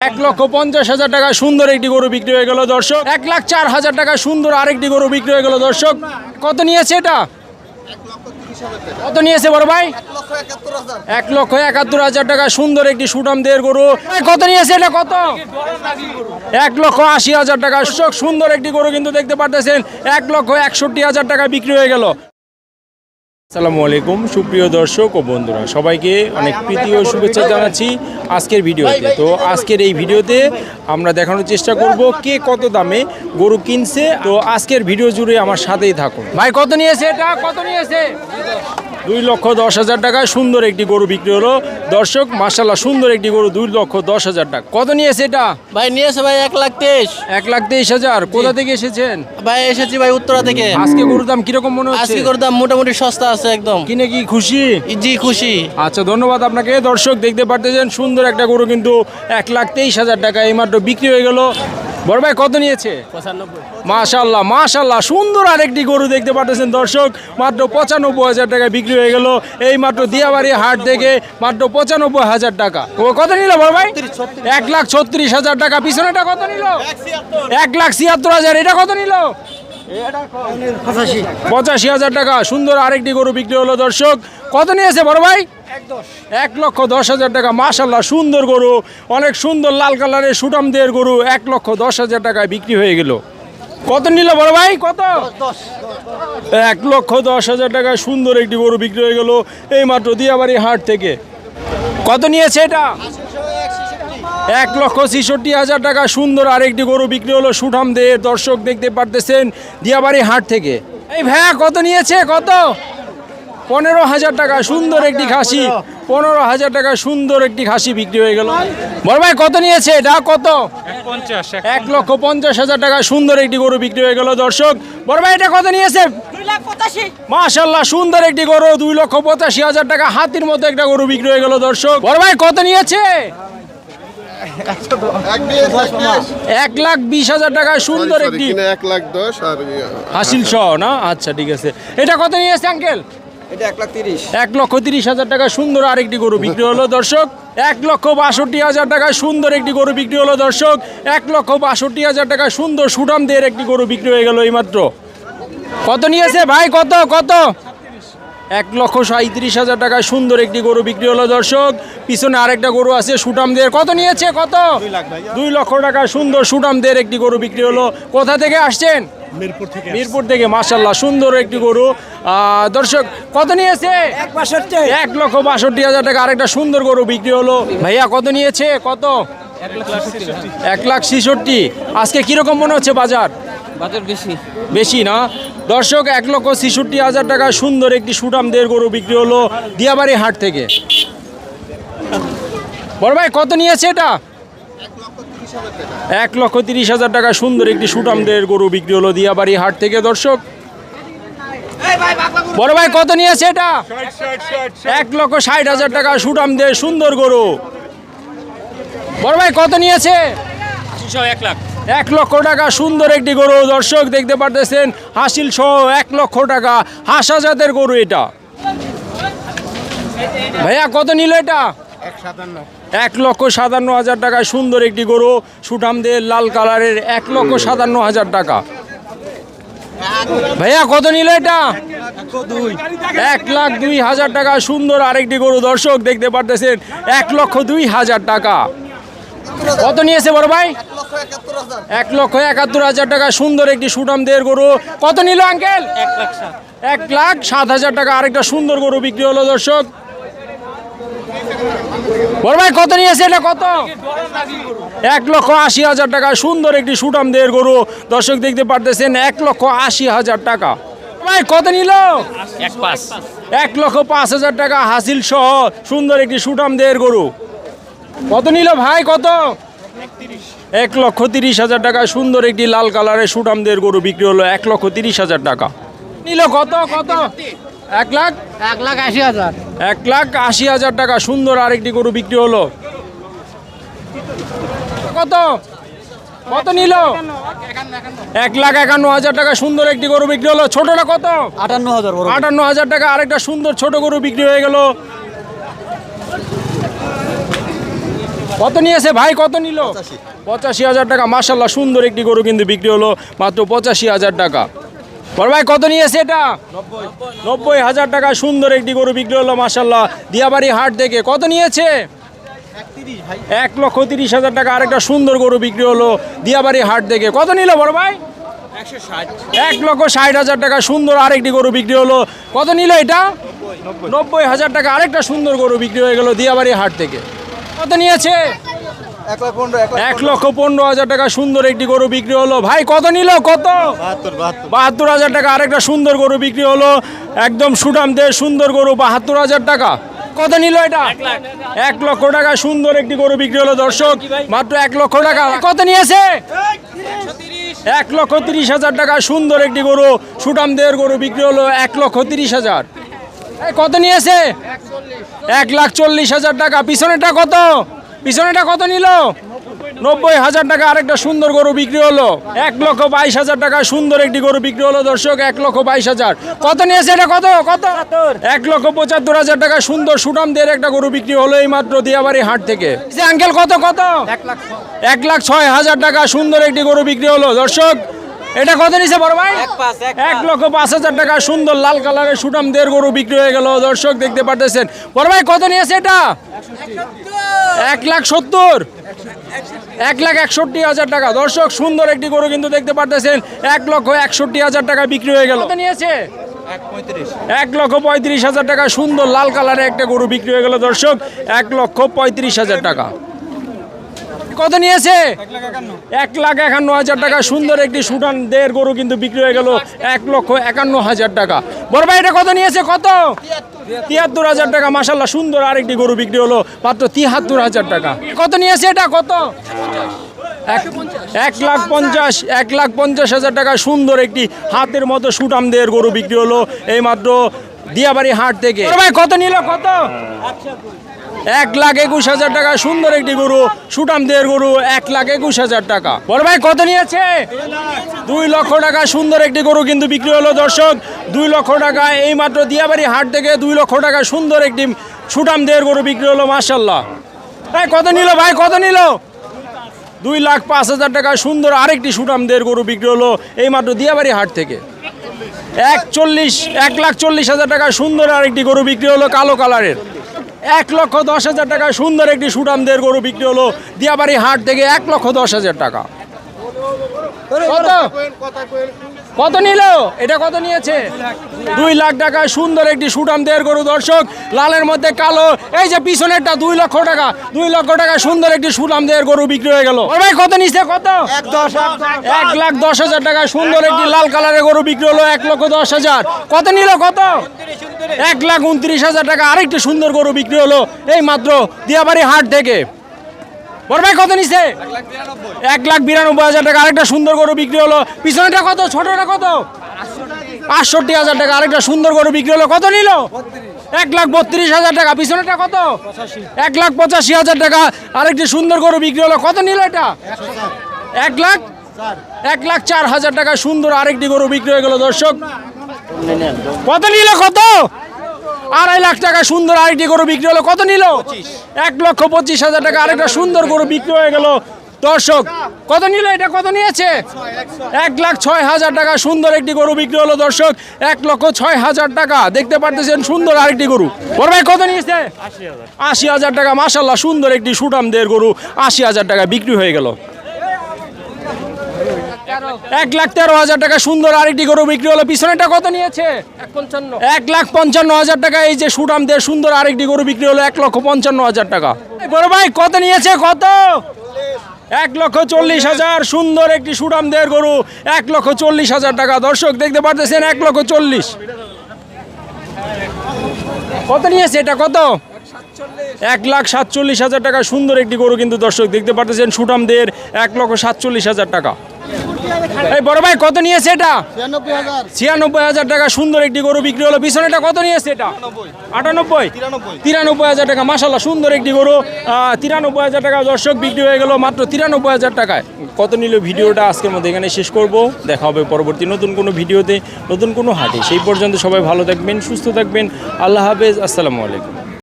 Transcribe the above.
এক লক্ষ পঞ্চাশ হাজার টাকা সুন্দর একটি গরু বিক্রি হয়ে গেল, দর্শক। এক লাখ চার হাজার টাকা সুন্দর আরেকটি গরু বিক্রি হয়ে গেল, দর্শক। কত নিয়েছে এটা? কত নিয়েছে বড় ভাই? এক লক্ষ একাত্তর হাজার টাকা সুন্দর একটি সুটাম দের গরু। কত নিয়েছে এটা? কত? এক লক্ষ আশি হাজার টাকা সুন্দর একটি গরু কিন্তু দেখতে পারতেছেন। এক লক্ষ একষট্টি হাজার টাকা বিক্রি হয়ে গেল। আসসালামু আলাইকুম, সুপ্রিয় দর্শক ও বন্ধুরা, সবাইকে অনেক প্রীতি ও শুভেচ্ছা জানাচ্ছি আজকের ভিডিওতে। তো আজকের এই ভিডিওতে আমরা দেখানোর চেষ্টা করব কে কত দামে গরু কিনছে। তো আজকের ভিডিও জুড়ে আমার সাথেই থাকুন। ভাই, কত নিয়েছে এটা? কত নিয়েছে? দুই লক্ষ দশ হাজার টাকায় সুন্দর একটি গরু বিক্রি হলো। দর্শক মাসাল্লাহ সুন্দর একটি গরু দুই লক্ষ দশ হাজার টাকা। কত নিয়েছে এটা? ভাই নিয়েছে ভাই এক লাখ তেইশ। এক লাখ তেইশ হাজার। কোথা থেকে এসেছেন? ভাই এসেছি ভাই উত্তরা থেকে। আজকে গরুর দাম কীরকম মনে হচ্ছে? আজকে করে দাম মোটামুটি সস্তা আছে একদম। কিনে কি খুশি? জি খুশি। আচ্ছা ধন্যবাদ আপনাকে। দর্শক দেখতে পারতেছেন সুন্দর একটা গরু কিন্তু এক লাখ তেইশ হাজার টাকা এইমাত্র বিক্রি হয়ে গেল। বড় ভাই কত নিয়েছে? মাশাল্লাহ মাশাল্লাহ সুন্দর আরেকটি গরু দেখতে পাচ্ছেন দর্শক। মাত্র পঁচানব্বই হাজার টাকা বিক্রি হয়ে গেল। এই মাত্র দিয়াবাড়ি হাট থেকে মাত্র পঁচানব্বই হাজার টাকা। ও কত নিল বড় ভাই? এক লাখ ছত্রিশ হাজার টাকা। পিছনেটা কত নিল? এক লাখ ছিয়াত্তর। হাজার। এটা কত নিল? পঁচাশি হাজার টাকা। সুন্দর আরেকটি গরু বিক্রি হলো দর্শক। কত নিয়েছে বড় ভাই? এক লক্ষ দশ হাজার টাকা মাশাল্লাহ সুন্দর গরু। অনেক সুন্দর লাল কালারের সুটাম দেয়ের গরু এক লক্ষ দশ হাজার টাকায় বিক্রি হয়ে গেল। কত নিল বড় ভাই? কত? এক লক্ষ দশ হাজার টাকায় সুন্দর একটি গরু বিক্রি হয়ে গেল এই মাত্র দিয়াবাড়ি হাট থেকে। কত নিয়েছে এটা? এক লক্ষ ছিষট্টি হাজার টাকা সুন্দর আরেকটি গরু বিক্রি হলো সুঠাম দিয়ে দর্শক দেখতে পারতেছেন দিয়াবাড়ি হাট থেকে। এই ভাইয়া কত নিয়েছে? কত? পনেরো হাজার টাকা সুন্দর একটি খাসি। পনেরো হাজার টাকা সুন্দর একটি খাসি বিক্রি হয়ে গেল। বড় ভাই কত নিয়েছে? এটা কত? এক লক্ষ পঞ্চাশ হাজার টাকা সুন্দর একটি গরু বিক্রি হয়ে গেল দর্শক। বড় ভাই এটা কত নিয়েছে? মাশাল্লাহ সুন্দর একটি গরু দুই লক্ষ পঁচাশি হাজার টাকা হাতির মতো একটা গরু বিক্রি হয়ে গেল দর্শক। বড় ভাই কত নিয়েছে? এক লাখ বিশ। হাজার টাকা সুন্দর একটি এক লাখ দশ আর হাসিল সহ না? আচ্ছা ঠিক আছে। এটা কত নিয়েছে আঙ্কেল? এটা এক লাখ তিরিশ। এক লক্ষ তিরিশ হাজার টাকা সুন্দর আরেকটি গরু বিক্রি হলো দর্শক। এক লক্ষ বাষট্টি হাজার টাকা সুন্দর একটি গরু বিক্রি হলো দর্শক। এক লক্ষ বাষট্টি হাজার টাকা সুন্দর সুঠাম দিয়ে একটি গরু বিক্রি হয়ে গেল এইমাত্র। কত নিয়েছে ভাই? কত? কত? এক লক্ষ সাঁত্রিশ হাজার টাকায় সুন্দর একটি গরু বিক্রি হলো দর্শক। পিছনে আরেকটা গরু আছে সুটাম দের কত নিয়েছে? কত? দুই লক্ষ টাকা সুন্দর সুটাম দের একটি গরু বিক্রি হলো। কোথা থেকে আসছেন? মিরপুর থেকে মাসাল্লাহ সুন্দর একটি গরু। দর্শক কত নিয়েছে? এক লক্ষ বাষট্টি হাজার টাকা আরেকটা সুন্দর গরু বিক্রি হলো। ভাইয়া কত নিয়েছে? কত? এক লাখ ছিষট্টি। আজকে কীরকম মনে হচ্ছে বাজার? বাজার বেশি। বেশি না? দর্শক এক লক্ষ ছিষট্টি হাজার টাকা সুন্দর একটি সুটাম দের গরু বিক্রি হলো দিয়াবাড়ি হাট থেকে। বড় ভাই কত নিয়েছে এটা? এক লক্ষ তিরিশ হাজার টাকা সুন্দর একটি সুটামদের গরু বিক্রি হলো দিয়াবাড়ি হাট থেকে দর্শক। বড় ভাই কত নিয়েছে এটা? এক লক্ষ ষাট হাজার টাকা সুটাম দের সুন্দর গরু। বড় ভাই কত নিয়েছে? এক লাখ। এক লক্ষ টাকা সুন্দর একটি গরু দর্শক দেখতে পারতেছেন হাসিল সহ এক লক্ষ টাকা হাসা জাতের গরু এটা। ভাইয়া কত নিল এটা? এক লক্ষ সাতান্ন হাজার টাকা সুন্দর একটি গরু সুঠামদের লাল কালারের এক লক্ষ সাতান্ন হাজার টাকা। ভাইয়া কত নিল এটা? এক লাখ দুই হাজার টাকা সুন্দর আরেকটি গরু দর্শক দেখতে পারতেছেন এক লক্ষ দুই হাজার টাকা। কত নিয়েছে বড় ভাই? এক লক্ষ একাত্তর হাজার টাকা সুন্দর একটি সুটাম দের গরু। কত নিল আঙ্কেল? এক লাখ সাত হাজার টাকা আরেকটা সুন্দর গরু বিক্রি হলো দর্শক। বড় ভাই কত নিয়েছে এটা? কত? এক লক্ষ আশি হাজার টাকা। সুন্দর একটি সুটাম দের গরু। দর্শক দেখতে পারতেছেন এক লক্ষ আশি হাজার টাকা। ভাই কত নিল? এক পাঁচ। এক লক্ষ পাঁচ হাজার টাকা হাসিল সহ সুন্দর একটি সুটাম দের গরু। কত নিল ভাই কত? এক লক্ষ তিরিশ হাজার টাকা। সুন্দর একটি লাল কালারের সুটামদের গরু বিক্রি হলো এক লক্ষ তিরিশ হাজার টাকা। নিল কত কত? এক লাখ? এক লাখ আশি হাজার। এক লাখ আশি হাজার টাকা সুন্দর আরেকটি গরু বিক্রি হলো। কত? কত নিল? এক লাখ একান্ন হাজার টাকা সুন্দর একটি গরু বিক্রি হলো। ছোটটা কত? আটান্ন হাজার আটান্ন হাজার টাকা আরেকটা সুন্দর ছোট গরু বিক্রি হয়ে গেল। কত নিয়েছে ভাই? কত নিল? পঁচাশি। হাজার টাকা মাসাল্লাহ সুন্দর একটি গরু কিন্তু বিক্রি হলো। মাত্র পঁচাশি হাজার টাকা। বড় ভাই, কত নিয়েছে এটা? নব্বই হাজার টাকা সুন্দর একটি গরু বিক্রি হলো মাসাল্লাহ দিয়াবাড়ি হাট থেকে কত নিয়েছে? এক লক্ষ তিরিশ হাজার টাকা। আরেকটা সুন্দর গরু বিক্রি হলো দিয়াবাড়ি হাট থেকে। কত নিল বড় ভাই? এক লক্ষ ষাট হাজার টাকা। সুন্দর আরেকটি গরু বিক্রি হলো। কত নিল এটা? নব্বই হাজার টাকা। আরেকটা সুন্দর গরু বিক্রি হয়ে গেল দিয়াবাড়ি হাট থেকে। কত নিয়েছে? এক লক্ষ পনেরো হাজার টাকা সুন্দর একটি গরু বিক্রি হলো। ভাই কত নিল? কত? বাহাত্তর হাজার টাকা। আরেকটা সুন্দর গরু বিক্রি হলো। একদম সুটাম দে সুন্দর গরু বাহাত্তর হাজার টাকা। কত নিল এটা? এক লক্ষ টাকা সুন্দর একটি গরু বিক্রি হলো দর্শক। মাত্র এক লক্ষ টাকা। কত নিয়েছে? এক লক্ষ তিরিশ হাজার টাকা সুন্দর একটি গরু সুটাম দেহের গরু বিক্রি হলো এক লক্ষ তিরিশ হাজার। কত নিয়েছে? এক লাখ চল্লিশ হাজার টাকা। পিছনেরটা কত? পিছনেরটা কত নিল? নব্বই হাজার টাকা আরেকটা সুন্দর গরু বিক্রি হলো। এক লক্ষ বাইশ হাজার টাকা সুন্দর একটি গরু বিক্রি হলো দর্শক এক লক্ষ বাইশ হাজার। কত নিয়েছে এটা? কত? কত? এক লক্ষ পঁচাত্তর হাজার টাকা সুন্দর সুটাম দিয়ে একটা গরু বিক্রি হলো এই মাত্র দিয়াবাড়ি হাট থেকে। আঙ্কেল কত? কত? এক লাখ ছয় হাজার টাকা সুন্দর একটি গরু বিক্রি হলো দর্শক। এটা কত নিছে বড় ভাই? এক লক্ষ পাঁচ হাজার টাকা সুন্দর লাল কালারের সুটাম দের গরু বিক্রি হয়ে গেল। দর্শক দেখতে পারতেছেন। বড় ভাই কত নিয়েছে এটা? এক লাখ সত্তর। এক লাখ একষট্টি হাজার টাকা। দর্শক সুন্দর একটি গরু কিন্তু দেখতে পারতেছেন। এক লক্ষ একষট্টি হাজার টাকা বিক্রি হয়ে গেল। নিয়েছে? এক লক্ষ পঁয়ত্রিশ হাজার টাকা সুন্দর লাল কালারের একটা গরু বিক্রি হয়ে গেল। দর্শক এক লক্ষ পঁয়ত্রিশ হাজার টাকা। কত নিয়েছে? এক লাখ একান্ন। হাজার টাকা। সুন্দর একটি সুটান দের গরু কিন্তু বিক্রি হয়ে গেল এক লক্ষ একান্ন হাজার টাকা। বড় ভাই এটা কত নিয়েছে? কত? তিয়াত্তর হাজার টাকা। মাসাল্লাহ সুন্দর আরেকটি গরু বিক্রি হলো মাত্র তিয়াত্তর হাজার টাকা। কত নিয়েছে এটা? কত? এক- লাখ পঞ্চাশ এক লাখ পঞ্চাশ হাজার টাকা। সুন্দর একটি হাতের মতো সুটাম দের গরু বিক্রি হলো। এই মাত্র দিয়াবাড়ি হাট থেকে। ভাই কত নিল? কত? এক লাখ একুশ হাজার টাকা সুন্দর একটি গরু সুটাম দের গরু এক লাখ একুশ হাজার টাকা। বড় ভাই কত নিয়েছে? দুই লক্ষ টাকা সুন্দর একটি গরু কিন্তু বিক্রি হলো দর্শক। দুই লক্ষ টাকা এই মাত্র দিয়াবাড়ি হাট থেকে দুই লক্ষ টাকা সুন্দর একটি সুটাম দের গরু বিক্রি হলো মার্শাল্লাহ ভাই কত নিল? ভাই কত নিল? দুই লাখ পাঁচ হাজার টাকা সুন্দর আরেকটি সুটাম দের গরু বিক্রি হলো এই মাত্র দিয়াবাড়ি হাট থেকে। এক চল্লিশ এক লাখ চল্লিশ হাজার টাকা সুন্দর আরেকটি গরু বিক্রি হলো কালো কালারের। এক লক্ষ দশ হাজার টাকা সুন্দর একটি সুটামদের গরু বিক্রি হলো দিয়াবাড়ি হাট থেকে এক লক্ষ দশ হাজার টাকা। কত? কত নিল? এটা কত নিয়েছে? দুই লাখ টাকা সুন্দর একটি সুটাম দেহের গরু দর্শক। লালের মধ্যে কালো। এই যে পিছনেরটা দুই লক্ষ টাকা দুই লক্ষ টাকা সুন্দর একটি সুটাম দেহের গরু বিক্রি হয়ে গেল। ভাই কত নিচ্ছে কত? এক লাখ দশ হাজার টাকা সুন্দর একটি লাল কালারের গরু বিক্রি হলো এক লক্ষ দশ হাজার। কত নিল কত? এক লাখ উনত্রিশ হাজার টাকা আরেকটি সুন্দর গরু বিক্রি হলো। এই মাত্র দিয়াবাড়ি হাট থেকে। বড় কত নিছে? এক লাখ বিরানব্বই হাজার টাকা। আরেকটা সুন্দর গরু বিক্রি হলো। পিছনেটা কত? ছোটটা কত? আটষট্টি হাজার টাকা। আরেকটা সুন্দর গরু বিক্রি হলো। কত নিল? এক লাখ বত্রিশ হাজার টাকা। পিছনেটা কত? এক লাখ পঁচাশি হাজার টাকা। আরেকটি সুন্দর গরু বিক্রি হলো। কত নিল এটা? এক লাখ? এক লাখ চার হাজার টাকা। সুন্দর আরেকটি গরু বিক্রি হয়ে গেল, দর্শক। কত নিল, কত? আড়াই লাখ টাকা সুন্দর আরেকটি গরু বিক্রি হলো। কত নিল? এক লক্ষ পঁচিশ হাজার টাকা। আরেকটা সুন্দর গরু বিক্রি হয়ে গেল। দর্শক, কত নিল এটা? কত নিয়েছে? এক লাখ ছয় হাজার টাকা। সুন্দর একটি গরু বিক্রি হলো। দর্শক, এক লক্ষ ছয় হাজার টাকা। দেখতে পারতেছেন সুন্দর আরেকটি গরু। বড় ভাই, কত নিয়েছে? আশি হাজার। টাকা। মাসাল্লাহ সুন্দর একটি সুটাম দের গরু। আশি হাজার টাকা বিক্রি হয়ে গেল। এক লাখ তেরো হাজার টাকা সুন্দর আরেকটি গরু বিক্রি হলো। পিছনেটা কত নিয়েছে? এক লাখ পঞ্চান্ন। হাজার টাকা এই যে সুটাম দের সুন্দর আরেকটি গরু বিক্রি হলো এক লক্ষ পঞ্চান্ন হাজার টাকা। বড় ভাই কত নিয়েছে? কত? এক লক্ষ চল্লিশ হাজার সুন্দর একটি সুটাম দের গরু এক লক্ষ চল্লিশ হাজার টাকা। দর্শক দেখতে পারতেছেন এক লক্ষ চল্লিশ। কত নিয়েছে এটা? কত? এক লাখ সাতচল্লিশ হাজার টাকা সুন্দর একটি গরু কিন্তু দর্শক দেখতে পারতেছেন সুটামদের এক লক্ষ সাতচল্লিশ হাজার টাকা। এই বড় ভাই কত নিয়েছে এটা? ছিয়ানব্বই হাজার। টাকা সুন্দর একটি গরু বিক্রি হলো। পিছনেটা কত নিয়েছে এটা? আটানব্বই? তিরানব্বই। হাজার টাকা মাসাল্লাহ সুন্দর একটি গরু। তিরানব্বই হাজার টাকা দর্শক বিক্রি হয়ে গেল মাত্র তিরানব্বই হাজার টাকায়। কত নিল ভিডিওটা? আজকের মধ্যে এখানে শেষ করব। দেখা হবে পরবর্তী নতুন কোনো ভিডিওতে নতুন কোনো হাটে। সেই পর্যন্ত সবাই ভালো থাকবেন সুস্থ থাকবেন। আল্লাহ হাফেজ আসসালামু আলাইকুম।